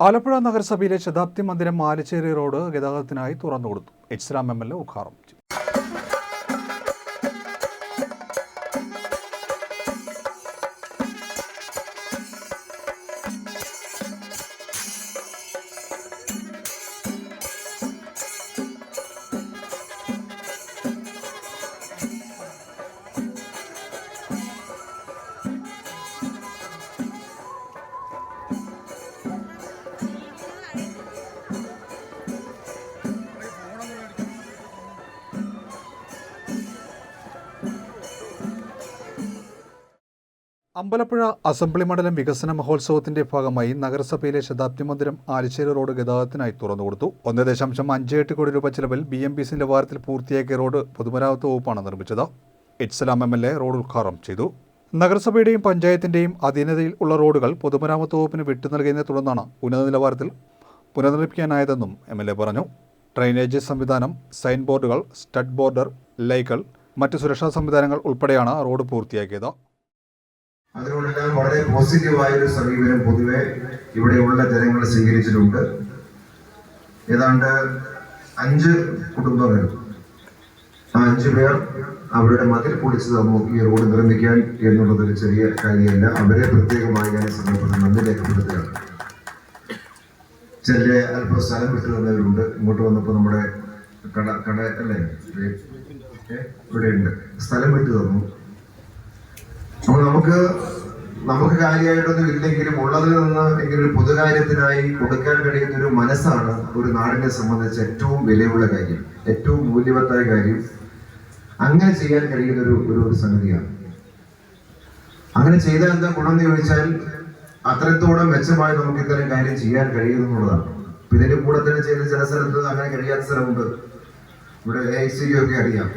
ആലപ്പുഴ നഗരസഭയിലെ ശതാബ്ദി മന്ദിരം ആലിച്ചേരി റോഡ് ഗതാഗതത്തിനായി തുറന്നുകൊടുത്തു. H Ram M L A ഉദ്ഘാടനം അമ്പലപ്പുഴ അസംബ്ലി മണ്ഡലം വികസന മഹോത്സവത്തിന്റെ ഭാഗമായി നഗരസഭയിലെ ശതാബ്ദി മന്ദിരം ആലിശ്ശേരി റോഡ് ഗതാഗതത്തിനായി തുറന്നുകൊടുത്തു ഒന്ന് ദശാംശം അഞ്ച് എട്ട് കോടി രൂപ ചെലവിൽ ബി എം പി സിന്റെ വാരത്തിൽ പൂർത്തിയാക്കിയ റോഡ് പൊതുമരാമത്ത് വകുപ്പാണ് നിർമ്മിച്ചത്. H Salam M L A road ഉദ്ഘാടനം ചെയ്തു. നഗരസഭയുടെയും പഞ്ചായത്തിന്റെയും അധീനതയിൽ ഉള്ള റോഡുകൾ പൊതുമരാമത്ത് വകുപ്പിന് വിട്ടു നൽകിയതിനെ തുടർന്നാണ് ഉന്നത നിലവാരത്തിൽ പുനർനിർമ്മിക്കാനായതെന്നും എം എൽ എ പറഞ്ഞു. ഡ്രൈനേജ് സംവിധാനം സൈൻ ബോർഡുകൾ സ്റ്റഡ് ബോർഡർ ലൈകൾ മറ്റ് സുരക്ഷാ സംവിധാനങ്ങൾ ഉൾപ്പെടെയാണ് റോഡ് പൂർത്തിയാക്കിയത്. അതിനോടെല്ലാം വളരെ പോസിറ്റീവായ ഒരു സമീപനം പൊതുവെ ഇവിടെയുള്ള ജനങ്ങൾ സ്വീകരിച്ചിട്ടുണ്ട്. ഏതാണ്ട് അഞ്ച് കുടുംബങ്ങൾ ആ അഞ്ചു പേർ അവരുടെ മതിൽ പൊളിച്ച് തന്നു ഈ റോഡ് നിർമ്മിക്കാൻ എന്നുള്ളത് ഒരു ചെറിയ കാര്യമല്ല. അവരെ പ്രത്യേകമായി ഞാൻ സന്ദർഭത്തിൽ നന്ദി രേഖപ്പെടുത്തുകയാണ്. ചില അല്പം സ്ഥലം വിട്ടു തന്നവരുണ്ട്. ഇങ്ങോട്ട് വന്നപ്പോൾ നമ്മുടെ കട കട അല്ലേ? ഇവിടെ ഇവിടെയുണ്ട്. സ്ഥലം വിട്ടു തന്നു. അപ്പൊ നമുക്ക് നമുക്ക് കാര്യമായിട്ടൊന്നും ഇല്ലെങ്കിലും ഉള്ളതിൽ നിന്ന് എങ്കിലും ഒരു പൊതുകാര്യത്തിനായി കൊടുക്കാൻ കഴിയുന്ന ഒരു മനസ്സാണ് ഒരു നാടിനെ സംബന്ധിച്ച് ഏറ്റവും വിലയുള്ള കാര്യം ഏറ്റവും മൂല്യവത്തായ കാര്യം. അങ്ങനെ ചെയ്യാൻ കഴിയുന്ന ഒരു ഒരു സംഗതിയാണ്. അങ്ങനെ ചെയ്താൽ എന്താ ഗുണം എന്ന് ചോദിച്ചാൽ അത്രത്തോളം മെച്ചമായി നമുക്ക് ഇത്തരം കാര്യം ചെയ്യാൻ കഴിയും എന്നുള്ളതാണ്. ഇതിന്റെ കൂടെ തന്നെ ചെയ്യുന്ന ചില സ്ഥലത്ത് അങ്ങനെ കഴിയാത്ത സ്ഥലമുണ്ട്. ഇവിടെ എ ഐ സി ഒക്കെ അറിയാം.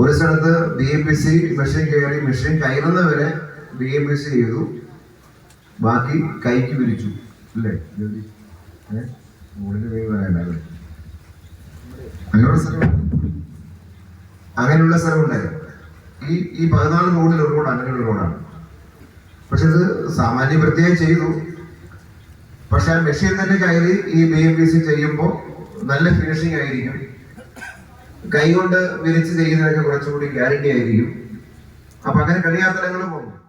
ഒരു സ്ഥലത്ത് B M P C machine കയറി മെഷീൻ കയറുന്നവരെ ബി എം പി സി ചെയ്തു. ബാക്കി കൈക്ക് വിരിച്ചു അല്ലേ അങ്ങനെയുള്ള സ്ഥലം സ്ഥലമുണ്ടായിരുന്നു ഈ ഈ പതിനാല് റോഡിൽ ഒരു റോഡ് അങ്ങനെയുള്ള റോഡാണ്. പക്ഷെ ഇത് സാമാന്യ വൃത്തിയായി ചെയ്തു. പക്ഷെ ആ മെഷീൻ തന്നെ കയറി ഈ ബി എം പി സി ചെയ്യുമ്പോൾ നല്ല ഫിനിഷിംഗ് ആയിരിക്കും. കൈകൊണ്ട് വിരിച്ച് ചെയ്യുന്നതൊക്കെ കുറച്ചുകൂടി ഗ്യാരണ്ടി ആയിരിക്കും. അപ്പൊ അങ്ങനെ കളിയാത്തലങ്ങളും പോകും.